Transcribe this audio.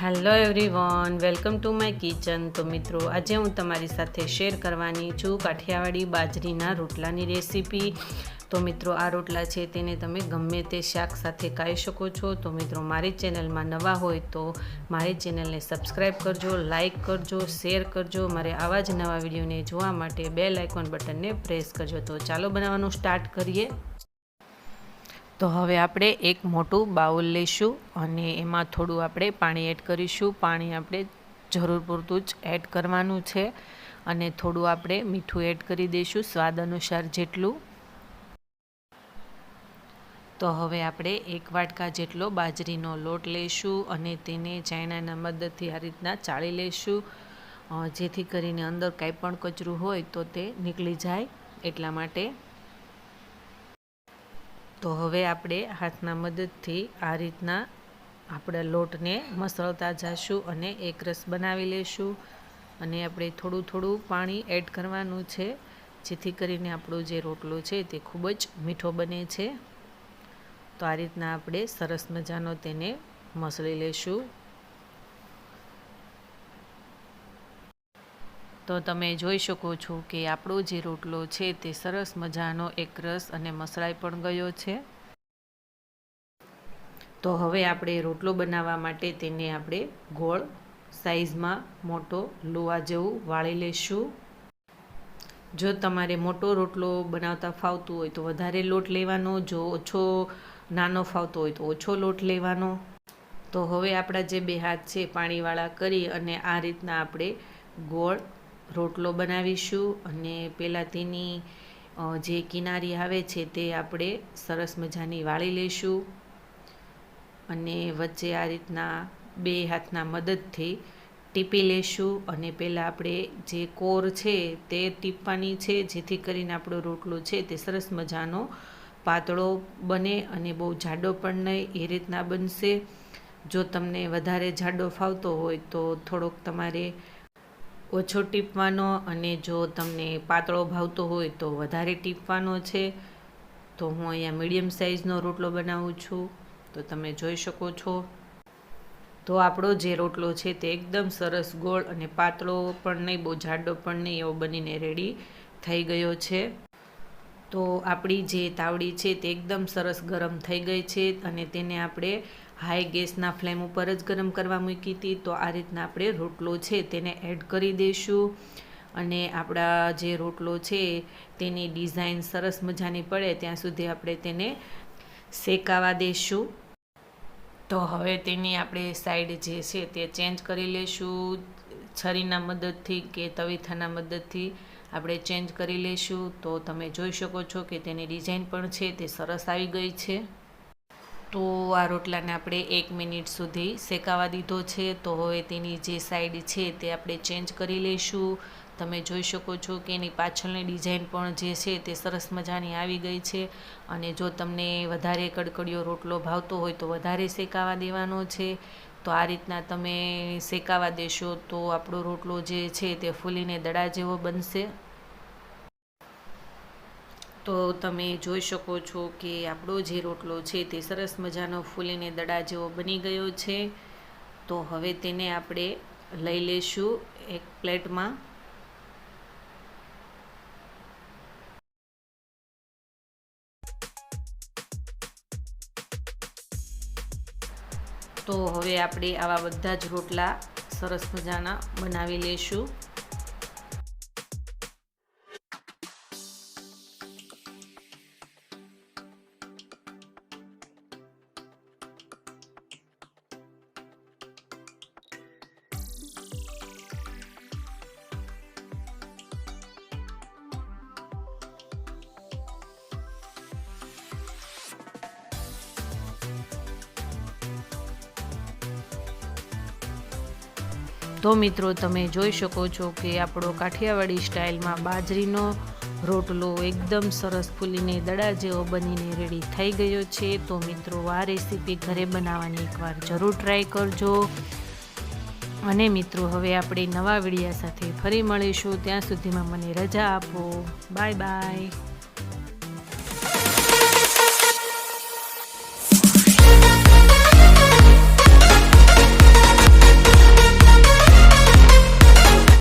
Hello everyone welcome to my kitchen તો મિત્રો, આજે હું તમારી સાથે શેર કરવાની છું કાઠિયાવાડી બાજરીના રોટલાની રેસીપી તો મિત્રો, આ રોટલા છે તેને તમે ગમે તે શાક સાથે ખાઈ શકો છો. તો મિત્રો, મારી ચેનલમાં નવા હોય તો મારી ચેનલને સબસ્ક્રાઈબ કરજો લાઇક કરજો શેર કરજો. મારે આવા જ નવા વિડીયોને જોવા માટે બે લાઇકોન બટનને પ્રેસ કરજો. તો ચાલો બનાવવાનું સ્ટાર્ટ કરીએ. તો હવે આપણે એક મોટું બાઉલ લઈશું અને એમાં થોડું આપણે પાણી એડ કરીશું. પાણી આપણે જરૂર પૂરતું જ એડ કરવાનું છે અને થોડું આપણે મીઠું એડ કરી દઈશું સ્વાદ અનુસાર જેટલું. તો હવે આપણે એક વાટકા જેટલો બાજરીનો લોટ લઈશું અને તેને ચાયણાના મદદથી આ રીતના ચાળી લઈશું જેથી કરીને અંદર કાંઈ પણ કચરું હોય તો તે નીકળી જાય એટલા માટે તો હવે આપણે હાથના મદદથી આ રીતના આપણા લોટને મસળતા જઈશું અને એક રસ બનાવી લઈશું અને આપણે થોડું થોડું પાણી એડ કરવાનું છે, જેથી કરીને આપણો જે રોટલો છે તે ખૂબ જ મીઠો બને છે. તો આ રીતના આપણે સરસ મજાનો તેને મસળી લઈશું તો તમે જોઈ શકો છો કે આપણો જે રોટલો છે તે સરસ મજાનો એક રસ અને મસળાઈ પણ ગયો છે. તો હવે આપણે રોટલો બનાવવા માટે તેને આપણે ગોળ સાઈઝમાં મોટો લોવા જેવું વાળી લઈશું જો તમારે મોટો રોટલો બનાવતા ફાવતું હોય તો વધારે લોટ લેવાનો, જો ઓછો નાનો ફાવતો હોય તો ઓછો લોટ લેવાનો. તો હવે આપણા જે બે હાથ છે પાણીવાળા કરી અને આ રીતના આપણે ગોળ રોટલો બનાવીશું અને પહેલાં તેની જે કિનારી આવે છે તે આપણે સરસ મજાની વાળી લઈશું. અને વચ્ચે આ રીતના બે હાથના મદદથી ટીપી લેશું અને પહેલાં આપણે જે કોર છે તે ટીપવાની છે, જેથી કરીને આપણો રોટલો છે તે સરસ મજાનો પાતળો બને અને બહુ જાડો પણ નહીં, એ રીતના બનશે. જો તમને વધારે જાડો ફાવતો હોય તો થોડોક તમારે ઓછો ટીપવાનો અને જો તમને પાતળો ભાવતો હોય તો વધારે ટીપવાનો છે, તો હું અહીંયા મીડિયમ સાઇઝનો રોટલો બનાવું છું. તો તમે જોઈ શકો છો. તો આપણો જે રોટલો છે તે એકદમ સરસ ગોળ અને પાતળો પણ નહીં, બહુ જાડો પણ નહીં એવો બનીને રેડી થઈ ગયો છે. તો આપણી જે તાવડી છે તે એકદમ સરસ ગરમ થઈ ગઈ છે અને તેને આપણે હાઈ ગેસના ફ્લેમ ઉપર જ ગરમ કરવા મૂકી હતી, તો આ રીતના આપણે રોટલો છે તેને એડ કરી દઈશું. અને આપણા જે રોટલો છે, તેની ડિઝાઇન સરસ મજાની પડે, ત્યાં સુધી આપણે તેને શેકાવા દઈશું. તો હવે તેની આપણે સાઈડ જે છે તે ચેન્જ કરી લઈશું. છરીના મદદથી કે તવીથાના મદદથી આપણે ચેન્જ કરી લઈશું. તો તમે જોઈ શકો છો કે તેની ડિઝાઇન પણ છે, તે સરસ આવી ગઈ છે. તો આ રોટલાને આપણે એક મિનિટ સુધી શેકાવા દીધો છે. તો હવે તેની જે સાઈડ છે તે આપણે ચેન્જ કરી લઈશું. તમે જોઈ શકો છો કે એની પાછળની ડિઝાઇન પણ જે છે તે સરસ મજાની આવી ગઈ છે. અને જો તમને વધારે કડકડીયો રોટલો ભાવતો હોય તો વધારે શેકાવા દેવાનો છે. તો આ રીતના તમે શેકાવા દેશો તો આપણો રોટલો જે છે તે ફૂલીને દડા જેવો બનશે. તો તમે જોઈ શકો છો કે આપણો જે રોટલો છે તે સરસ મજાનો ફૂલીને દડા જેવો બની ગયો છે. તો હવે તેને આપણે લઈ લઈશું એક પ્લેટમાં. તો હવે આપણે આવા બધા જ રોટલા સરસ મજાના બનાવી લઈશું તો મિત્રો તમે જોઈ શકો છો કે આપણો કાઠિયાવાડી સ્ટાઇલમાં બાજરીનો રોટલો એકદમ સરસ ફૂલીને દડા જેવો બનીને રેડી થઈ ગયો છે. તો મિત્રો આ રેસીપી ઘરે બનાવવાની એકવાર જરૂર ટ્રાય કરજો. અને મિત્રો હવે આપણે નવા વિડીયા સાથે ફરી મળીશું. ત્યાં સુધીમાં મને રજા આપો. Bye bye